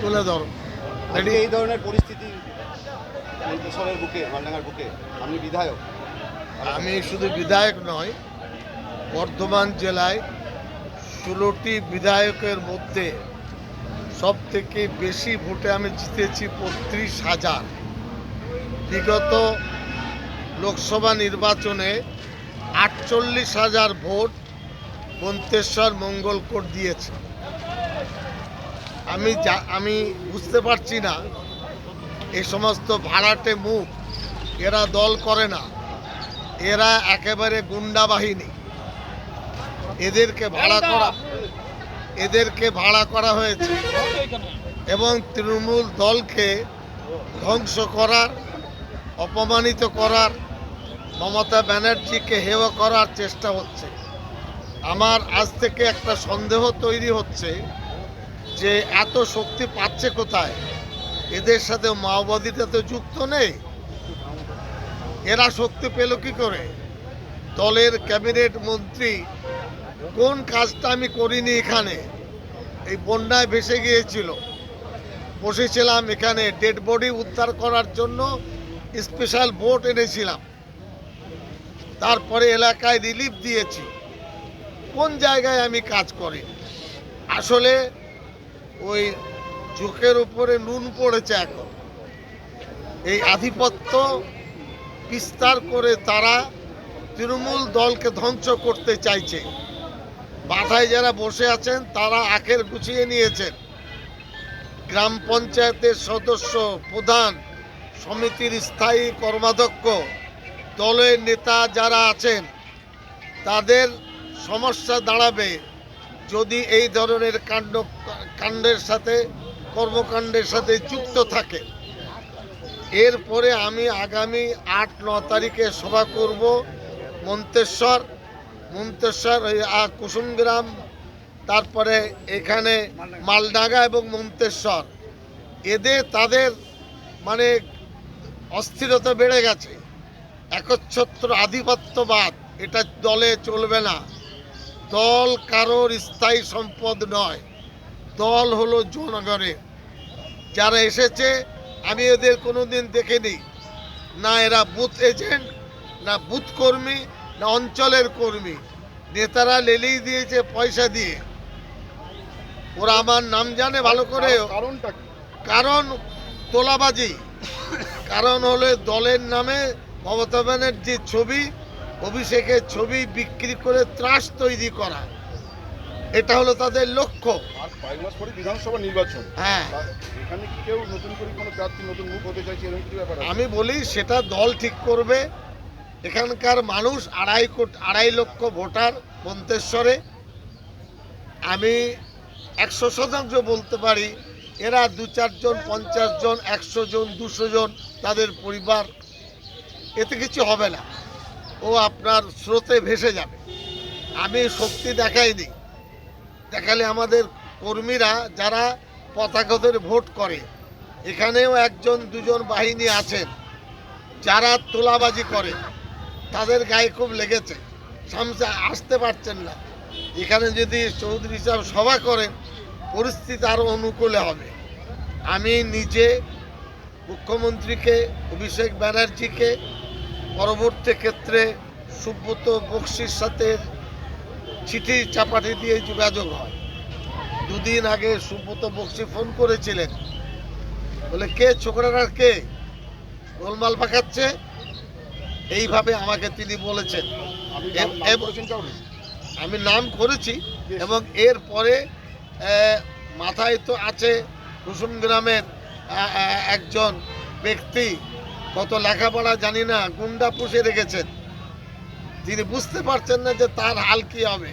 তুলে ধরো। এই ধরনের পরিস্থিতি মন্ত্রিসরের বুকে মালডাঙ্গার বুকে আপনি বিধায়ক। আমি শুধু বিধায়ক নয় বর্ধমান জেলায় ষোলোটি বিধায়কের মধ্যে সব থেকে বেশি ভোটে আমি জিতেছি বত্রিশ হাজার। বিগত লোকসভা নির্বাচনে আটচল্লিশ হাজার ভোট মন্তেশ্বর মঙ্গলকোট দিয়েছে। আমি যা আমি বুঝতে পারছি না। এই সমস্ত ভাড়াটে মুখ এরা দল করে না। এরা একেবারে গুন্ডা বাহিনী। এদেরকে ভাড়া করা এদেরকে ভাড়া করা হয়েছে। এবং তৃণমূল দলকে ধ্বংস করার অপমানিত করার মমতা ব্যানার্জিকে হেয় করার চেষ্টা হচ্ছে। আমার আজ থেকে একটা সন্দেহ তৈরি হচ্ছে যে এত শক্তি পাচ্ছে কোথায়? এদের সাথে মাওবাদীটা তো যুক্ত নেই। এরা শক্তি পেল কি করে? দলের ক্যাবিনেট মন্ত্রী, কোন কাজটা আমি করিনি এখানে? এই বন্যায় ভেসে গিয়েছিল। বসেছিলাম এখানে ডেড বডি উদ্ধার করার জন্য, স্পেশাল বোট এনেছিলাম। তারপরে এলাকায় রিলিফ দিয়েছি। কোন জায়গায় আমি কাজ করি? আসলে ওই চোখের উপরে নুন পড়েছে এখন। এই আধিপত্য বিস্তার করে তারা তৃণমূল দলকে ধ্বংস করতে চাইছে। মাথায় যারা বসে আছেন, তারা আখের গুছিয়ে নিয়েছেন। গ্রাম পঞ্চায়েতের সদস্য, প্রধান, সমিতির স্থায়ী কর্মাধ্যক্ষ, দলের নেতা যারা আছেন, তাদের সমস্যা দাঁড়াবে। যদি এই ধরনের কাণ্ড, কাণ্ডের সাথে, কর্মকাণ্ডের সাথে যুক্ত থাকে, এরপরে আমি আগামী আট, ন তারিখে সভা করব মন্তেশ্বর মন্তেশ্বর ওই কুসুমগ্রাম, তারপরে এখানে মালডাঙ্গা এবং মন্তেশ্বর। এদের, তাদের মানে অস্থিরতা বেড়ে গেছে, একচ্ছত্র আধিপত্যবাদ, এটা দলে চলবে না। দল কারোর স্থায়ী সম্পদ নয়। দল হলো জনগণের। যারা এসেছে আমি এদের কোনোদিন দেখিনি। না এরা বুথ এজেন্ট না বুথ কর্মী না অঞ্চলের কর্মী। নেতারা লেলেই দিয়েছে পয়সা দিয়ে। ওরা আমার নাম জানে ভালো করে। কারণটা কারণ তোলাবাজি। কারণ হলো দলের নামে মমতা ব্যানার্জির ছবি অভিষেকের ছবি বিক্রি করে ত্রাস তৈরি করা। এটা হলো তাদের লক্ষ্য। আর কয়েক মাস পরে বিধানসভা নির্বাচন। হ্যাঁ। এখানে কি কেউ নতুন করে কোনো প্রার্থী নতুন মুখ হতে চাইছে এরকম কিছু ব্যাপার আমি বলি সেটা দল ঠিক করবে। এখানকার মানুষ আড়াই কোটি আড়াই লক্ষ ভোটার মন্তেশ্বরে। আমি একশো শতাংশ বলতে পারি এরা দু চারজন পঞ্চাশ জন একশো জন দুশো জন তাদের পরিবার। এতে কিছু হবে না। ও আপনার স্রোতে ভেসে যাবে। আমি শক্তি দেখাইনি। দেখালে আমাদের কর্মীরা যারা পতাকা ধরে ভোট করে, এখানেও একজন, দুজন বাহিনী আছেন, যারা তোলাবাজি করে, তাদের গায়ে খুব লেগেছে। সামনে আসতে পারছেন না। এখানে যদি চৌধুরী সাহেব সভা করেন, পরিস্থিতি আরও অনুকূলে হবে। আমি নিজে মুখ্যমন্ত্রীকে, অভিষেক ব্যানার্জিকে পরবর্তী ক্ষেত্রে সুব্রত বক্সির সাথে চিঠি চাপাটি দিয়ে যোগাযোগ হয়। দুদিন আগে সুব্রত বক্সি ফোন করেছিলেন। বলে কে ছোকরাটা কে? গোলমাল পাকাচ্ছে? এইভাবে আমাকে তিনি বলেছেন? আমি নাম করেছি এবং এরপরে আহ, মাথায় তো আছে কুসুম গ্রামের একজন ব্যক্তি। কত লেখাপড়া জানি না, গুন্ডা পুষে রেখেছেন। তিনি বুঝতে পারছেন না যে তার হাল কি হবে।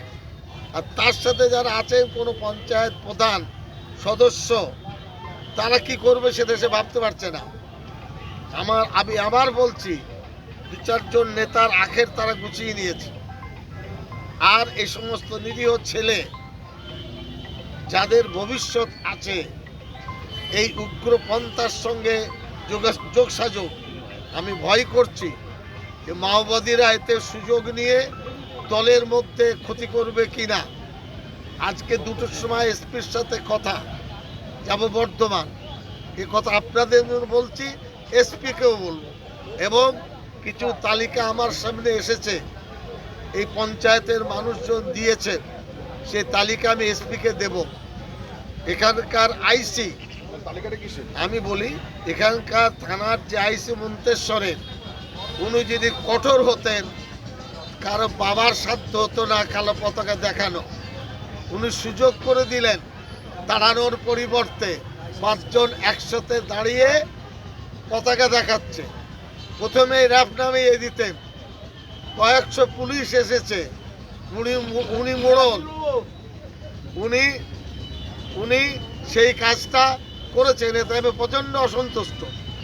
আর তার সাথে যারা আছেন, কোনো পঞ্চায়েত প্রধান সদস্য, তারা কি করবে সে ভাবতে পারছে না। আমার, আমি আবার বলছি দু চারজন নেতার আখের তারা গুছিয়ে নিয়েছে। আর এই সমস্ত নিরীহ ছেলে যাদের ভবিষ্যৎ আছে, এই উগ্রপন্থার সঙ্গে যোগা- যোগসাযোগ আমি ভয় করছি যে মাওবাদীরা এতে সুযোগ নিয়ে দলের মধ্যে ক্ষতি করবে কি না আজকে দুটোর সময় এসপির সাথে কথা, যাব বর্ধমান। এ কথা আপনাদের বলছি, এসপিকেও বলব। এবং কিছু তালিকা আমার সামনে এসেছে। এই পঞ্চায়েতের মানুষজন দিয়েছেন সেই তালিকা আমি এসপিকে দেব। এখানকার আইসি আমি বলি, এখানকার থানার যে আইসি মন্তেশ্বরের, উনি যদি কঠোর হতেন, কারও বাবার সাধ্য হতো না কালো পতাকা দেখানো। উনি সুযোগ করে দিলেন দাঁড়ানোর পরিবর্তে পাঁচজন একসাথে দাঁড়িয়ে পতাকা দেখাচ্ছে। প্রথমে র্যাপ নামিয়ে দিতেন। কয়েকশো পুলিশ এসেছে। উনি উনি মোড়ল। উনি উনি সেই কাজটা করেছেন এতে আমি প্রচণ্ড অসন্তুষ্ট।